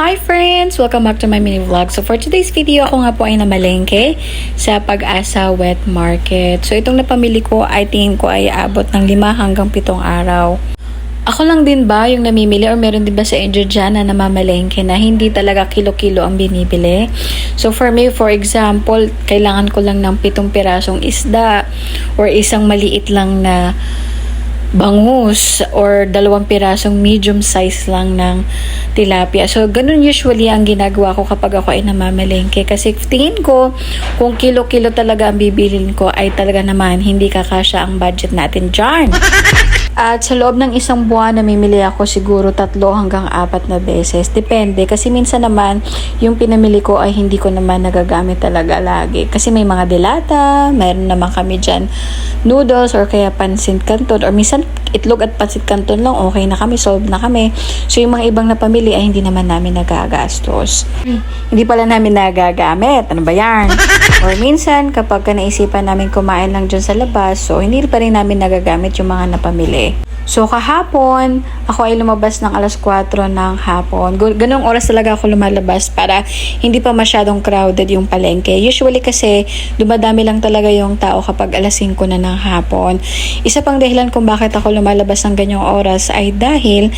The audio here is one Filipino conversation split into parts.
Hi friends! Welcome back to my mini vlog. So for today's video, ako nga po ay namalengke sa Pag-asa Wet Market. So itong napamili ko ay tingin ko ay abot ng 5 hanggang 7 araw. Ako lang din ba yung namimili or meron din ba sa inyo dyan na namamalengke na hindi talaga kilo-kilo ang binibili? So for me, for example, kailangan ko lang ng pitong pirasong isda or isang maliit lang na bangus or dalawang pirasong medium size lang ng tilapia. So, ganun usually ang ginagawa ko kapag ako ay namamalengke. Kasi tingin ko, kung kilo-kilo talaga ang bibilin ko, ay talaga naman hindi kakasya ang budget natin dyan. At sa loob ng isang buwan, namimili ako siguro tatlo hanggang apat na beses. Depende. Kasi minsan naman, yung pinamili ko ay hindi ko naman nagagamit talaga lagi. Kasi may mga dilata, mayroon naman kami dyan noodles or kaya pansit canton or minsan itlog at pansit canton lang, okay na kami, solve na kami. So yung mga ibang napamili ay hindi naman namin nagagastos. Hindi pala namin nagagamit. Ano ba yan? or minsan, kapag ka naisipan namin kumain lang dyan sa labas, so hindi pa rin namin nagagamit yung mga napamili. So, kahapon, ako ay lumabas ng alas 4 ng hapon. Ganong oras talaga ako lumalabas para hindi pa masyadong crowded yung palengke. Usually kasi, dumadami lang talaga yung tao kapag alas 5 na ng hapon. Isa pang dahilan kung bakit ako lumalabas ng ganyang oras ay dahil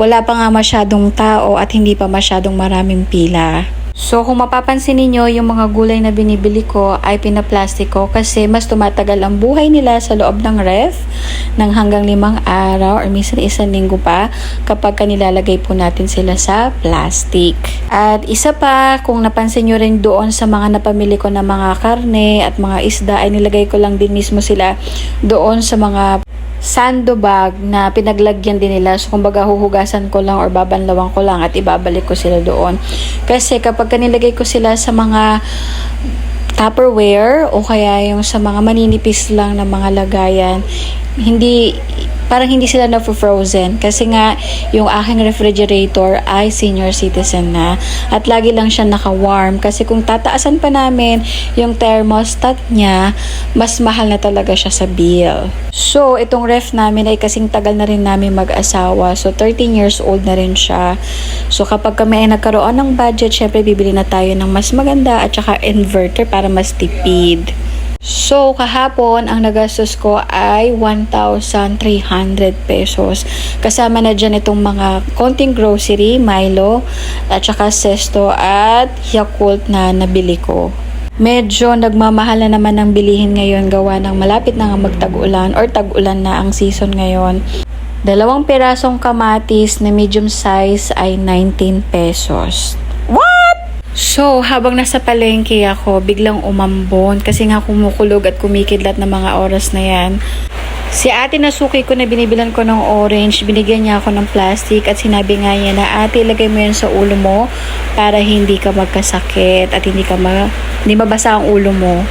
wala pa nga masyadong tao at hindi pa masyadong maraming pila. So, kung mapapansin ninyo, yung mga gulay na binibili ko ay pinaplastic ko kasi mas tumatagal ang buhay nila sa loob ng ref ng hanggang limang araw or minsan isang linggo pa kapag ka nilalagay po natin sila sa plastic. At isa pa, kung napansin nyo rin doon sa mga napamili ko na mga karne at mga isda ay nilagay ko lang din mismo sila doon sa mga sandbag na pinaglagyan din nila. So, kumbaga, huhugasan ko lang or babanlawang ko lang at ibabalik ko sila doon. Kasi kapag kanilagay ko sila sa mga Tupperware o kaya yung sa mga maninipis lang na mga lagayan, hindi parang hindi sila na frozen kasi nga yung aking refrigerator ay senior citizen na. At lagi lang siya naka-warm. Kasi kung tataasan pa namin yung thermostat niya mas mahal na talaga siya sa bill. So itong ref namin ay kasing tagal na rin namin mag-asawa. So 13 years old na rin siya. So kapag kami ay nagkaroon ng budget syempre bibili na tayo ng mas maganda at saka inverter para mas tipid So, kahapon, ang nagastos ko ay 1,300 pesos. Kasama na dyan itong mga konting grocery, Milo, at saka Sesto at Yakult na nabili ko. Medyo nagmamahal na naman ang bilihin ngayon gawa ng malapit na nga magtag-ulan or tag-ulan na ang season ngayon. Dalawang pirasong kamatis na medium size ay 19 pesos. So, habang nasa palengke ako, biglang umambon kasi nga kumukulog at kumikidlat na mga oras na yan. Si ate na suki ko na binibilan ko ng orange, binigyan niya ako ng plastic at sinabi nga niya na ate, ilagay mo yan sa ulo mo para hindi ka magkasakit at hindi ka ma hindi mabasa ang ulo mo.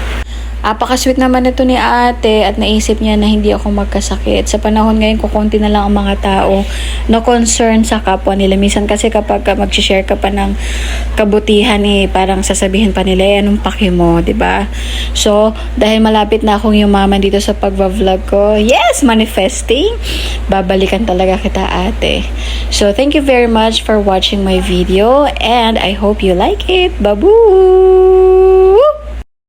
Apaka-sweet naman ito ni ate at naisip niya na hindi ako magkasakit. Sa panahon ngayon, kukunti na lang ang mga tao na concern sa kapwa nila. Minsan kasi kapag ka mag-share ka pa ng kabutihan eh, parang sasabihin pa nila, eh, anong paki mo, ba So, dahil malapit na akong yumaman dito sa pagva-vlog ko, yes, manifesting, babalikan talaga kita ate. So, thank you very much for watching my video and I hope you like it. Babu!